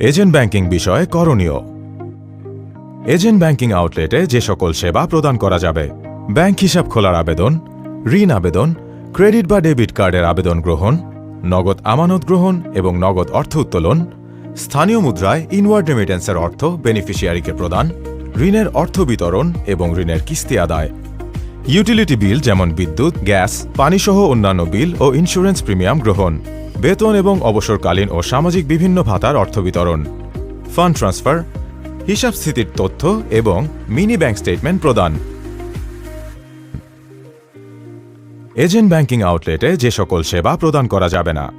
Agent banking বিষয়ে করণীয়। Agent banking আউটলেটে যে সকল সেবা প্রদান করা যাবে, ব্যাংক হিসাব খোলার আবেদন, ঋণ আবেদন, ক্রেডিট বা ডেবিট কার্ডের আবেদন গ্রহণ, নগদ আমানত গ্রহণ এবং নগদ অর্থ উত্তোলন, স্থানীয় মুদ্রায় ইনওয়ার্ড রেমিটেন্সের অর্থ বেনিফিশিয়ারিকে প্রদান, ঋণের অর্থ বিতরণ এবং ঋণের কিস্তি আদায়। ইউটিলিটি বিল যেমন বিদ্যুৎ, গ্যাস, পানিসহ অন্যান্য বিল ও ইন্স্যুরেন্স প্রিমিয়াম গ্রহণ। বেতন এবং অবসরকালীন ও সামাজিক বিভিন্ন ভাতার অর্থ বিতরণ, ফান্ড ট্রান্সফার, হিসাব স্থিতির তথ্য এবং মিনি ব্যাংক স্টেটমেন্ট প্রদান। এজেন্ট ব্যাংকিং আউটলেটে যে সকল সেবা প্রদান করা যাবে না।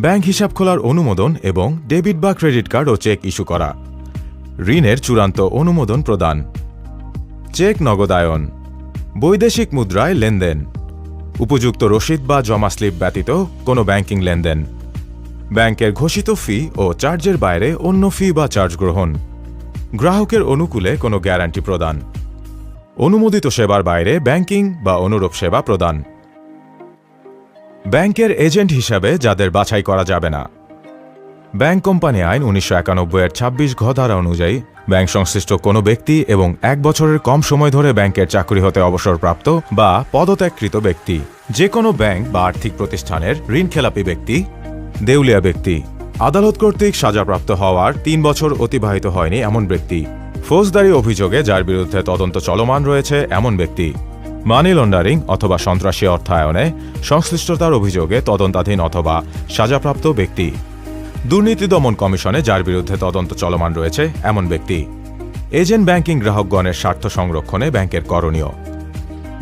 ব্যাংক হিসাব খোলার অনুমোদন এবং ডেবিট বা ক্রেডিট কার্ড ও চেক ইস্যু করা। ঋণের চূড়ান্ত অনুমোদন প্রদান। চেক নগদায়ন। বৈদেশিক মুদ্রায় লেনদেন। উপযুক্ত রসিদ বা জমা স্লিপ ব্যতীত কোনো ব্যাংকিং লেনদেন। ব্যাংকের ঘোষিত ফি ও চার্জের বাইরে অন্য ফি বা চার্জ গ্রহণ। গ্রাহকের অনুকূলে কোনো গ্যারান্টি প্রদান। অনুমোদিত সেবার বাইরে ব্যাংকিং বা অনুরূপ সেবা প্রদান। ব্যাংকের এজেন্ট হিসাবে যাদের বাছাই করা যাবে না। ব্যাংক কোম্পানি আইন উনিশশো একানব্বই এর ছাব্বিশ ঘ ধারা অনুযায়ী, ব্যাংক সংশ্লিষ্ট কোনো ব্যক্তি এবং এক বছরের কম সময় ধরে ব্যাংকের চাকরি হতে অবসরপ্রাপ্ত বা পদত্যাগকৃত ব্যক্তি যে কোনো ব্যাংক বা আর্থিক প্রতিষ্ঠানের ঋণ খেলাপি ব্যক্তি, দেউলিয়া ব্যক্তি, আদালত কর্তৃক সাজাপ্রাপ্ত হওয়ার তিন বছর অতিবাহিত হয়নি এমন ব্যক্তি, ফৌজদারি অভিযোগে যার বিরুদ্ধে তদন্ত চলমান রয়েছে এমন ব্যক্তি, মানি লন্ডারিং অথবা সন্ত্রাসী অর্থায়নে সংশ্লিষ্টতার অভিযোগে তদন্তাধীন অথবা সাজাপ্রাপ্ত ব্যক্তি। দুর্নীতি দমন কমিশনে যার বিরুদ্ধে তদন্ত চলমান রয়েছে এমন ব্যক্তি। এজেন্ট ব্যাংকিং গ্রাহকগণের স্বার্থ সংরক্ষণে ব্যাংকের করণীয়।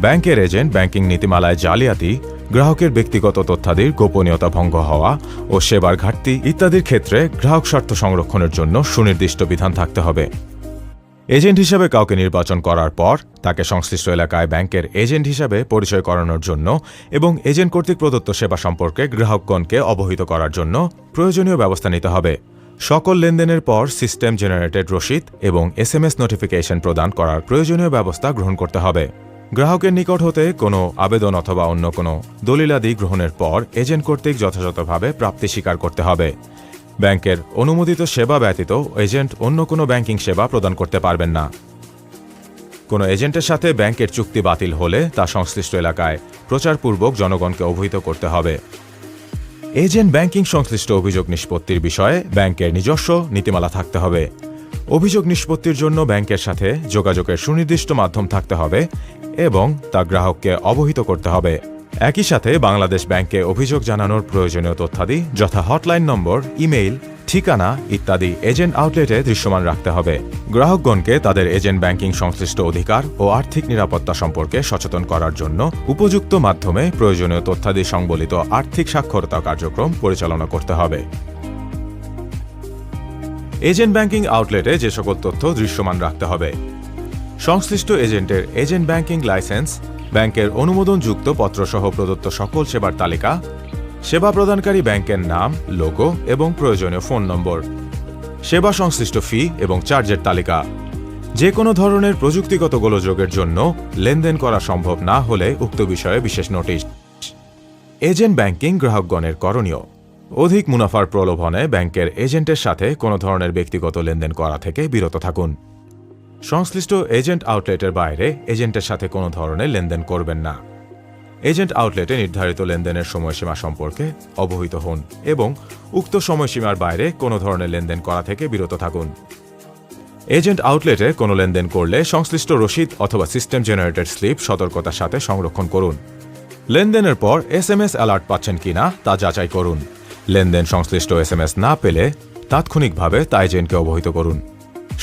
ব্যাংকের এজেন্ট ব্যাংকিং নীতিমালায় জালিয়াতি, গ্রাহকের ব্যক্তিগত তথ্যাদির গোপনীয়তা ভঙ্গ হওয়া ও সেবার ঘাটতি ইত্যাদির ক্ষেত্রে গ্রাহক স্বার্থ সংরক্ষণের জন্য সুনির্দিষ্ট বিধান থাকতে হবে। এজেন্ট হিসাবে কাউকে নির্বাচন করার পর তাকে সংশ্লিষ্ট এলাকায় ব্যাংকের এজেন্ট হিসাবে পরিচয় করানোর জন্য এবং এজেন্ট কর্তৃক প্রদত্ত সেবা সম্পর্কে গ্রাহকগণকে অবহিত করার জন্য প্রয়োজনীয় ব্যবস্থা নিতে হবে। সকল লেনদেনের পর সিস্টেম জেনারেটেড রসিদ এবং এসএমএস নোটিফিকেশন প্রদান করার প্রয়োজনীয় ব্যবস্থা গ্রহণ করতে হবে। গ্রাহকের নিকট হতে কোনো আবেদন অথবা অন্য কোনো দলিলাদি গ্রহণের পর এজেন্ট কর্তৃক যথাযথভাবে প্রাপ্তি স্বীকার করতে হবে। ব্যাংকের অনুমোদিত সেবা ব্যতীত এজেন্ট অন্য কোনো ব্যাংকিং সেবা প্রদান করতে পারবেন না। কোনো এজেন্টের সাথে ব্যাংকের চুক্তি বাতিল হলে তা সংশ্লিষ্ট এলাকায় প্রচারপূর্বক জনগণকে অবহিত করতে হবে। এজেন্ট ব্যাংকিং সংশ্লিষ্ট অভিযোগ নিষ্পত্তির বিষয়ে ব্যাংকের নিজস্ব নীতিমালা থাকতে হবে। অভিযোগ নিষ্পত্তির জন্য ব্যাংকের সাথে যোগাযোগের সুনির্দিষ্ট মাধ্যম থাকতে হবে এবং তা গ্রাহককে অবহিত করতে হবে। একই সাথে বাংলাদেশ ব্যাংকে অভিযোগ জানানোর প্রয়োজনীয় তথ্যাদি, যথা হটলাইন নম্বর, ইমেইল, ঠিকানা ইত্যাদি এজেন্ট আউটলেটে দৃশ্যমান রাখতে হবে। গ্রাহকগণকে তাদের এজেন্ট ব্যাংকিং সংশ্লিষ্ট অধিকার ও আর্থিক নিরাপত্তা সম্পর্কে সচেতন করার জন্য উপযুক্ত মাধ্যমে প্রয়োজনীয় তথ্যাদি সংবলিত আর্থিক সাক্ষরতা কার্যক্রম পরিচালনা করতে হবে। এজেন্ট ব্যাংকিং আউটলেটে যে সকল তথ্য দৃশ্যমান রাখতে হবে। সংশ্লিষ্ট এজেন্টের এজেন্ট ব্যাংকিং লাইসেন্স ব্যাংকের অনুমোদনযুক্ত পত্রসহ প্রদত্ত সকল সেবার তালিকা, সেবা প্রদানকারী ব্যাংকের নাম, লোগো এবং প্রয়োজনীয় ফোন নম্বর, সেবা সংশ্লিষ্ট ফি এবং চার্জের তালিকা। যে কোনো ধরনের প্রযুক্তিগত গোলযোগের জন্য লেনদেন করা সম্ভব না হলে উক্ত বিষয়ে বিশেষ নোটিশ। এজেন্ট ব্যাংকিং গ্রাহকগণের করণীয়। অধিক মুনাফার প্রলোভনে ব্যাংকের এজেন্টের সাথে কোনো ধরনের ব্যক্তিগত লেনদেন করা থেকে বিরত থাকুন। সংশ্লিষ্ট এজেন্ট আউটলেটের বাইরে এজেন্টের সাথে কোনো ধরনের লেনদেন করবেন না। এজেন্ট আউটলেটে নির্ধারিত লেনদেনের সময়সীমা সম্পর্কে অবহিত হন এবং উক্ত সময়সীমার বাইরে কোনো ধরনের লেনদেন করা থেকে বিরত থাকুন। এজেন্ট আউটলেটে কোনো লেনদেন করলে সংশ্লিষ্ট রসিদ অথবা সিস্টেম জেনারেটেড স্লিপ সতর্কতার সাথে সংরক্ষণ করুন। লেনদেনের পর এস এম এস অ্যালার্ট পাচ্ছেন কিনা তা যাচাই করুন। লেনদেন সংশ্লিষ্ট এস এম এস না পেলে তাৎক্ষণিকভাবে তা এজেন্টকে অবহিত করুন।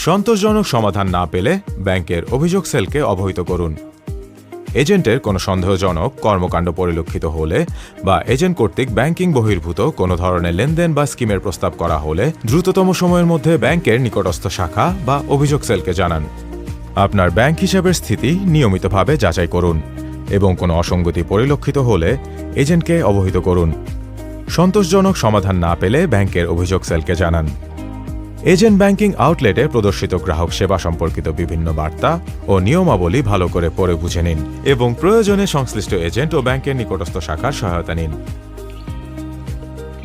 সন্তোষজনক সমাধান না পেলে ব্যাংকের অভিযোগ সেলকে অবহিত করুন। এজেন্টের কোনো সন্দেহজনক কর্মকাণ্ড পরিলক্ষিত হলে বা এজেন্ট কর্তৃক ব্যাংকিং বহির্ভূত কোনো ধরনের লেনদেন বা স্কিমের প্রস্তাব করা হলে দ্রুততম সময়ের মধ্যে ব্যাংকের নিকটস্থ শাখা বা অভিযোগ সেলকে জানান। আপনার ব্যাংক হিসাবের স্থিতি নিয়মিতভাবে যাচাই করুন এবং কোনো অসঙ্গতি পরিলক্ষিত হলে এজেন্টকে অবহিত করুন। সন্তোষজনক সমাধান না পেলে ব্যাংকের অভিযোগ সেলকে জানান। এজেন্ট ব্যাংকিং আউটলেটে প্রদর্শিত গ্রাহক সেবা সম্পর্কিত বিভিন্ন বার্তা ও নিয়মাবলী ভালো করে পড়ে বুঝে নিন এবং প্রয়োজনে সংশ্লিষ্ট এজেন্ট ও ব্যাংকের নিকটস্থ শাখার সহায়তা নিন।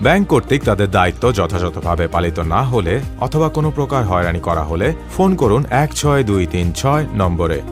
ব্যাংক কর্তৃক তাদের দায়িত্ব যথাযথভাবে পালিত না হলে অথবা কোনো প্রকার হয়রানি করা হলে ফোন করুন এক ছয় দুই তিন ছয় নম্বরে।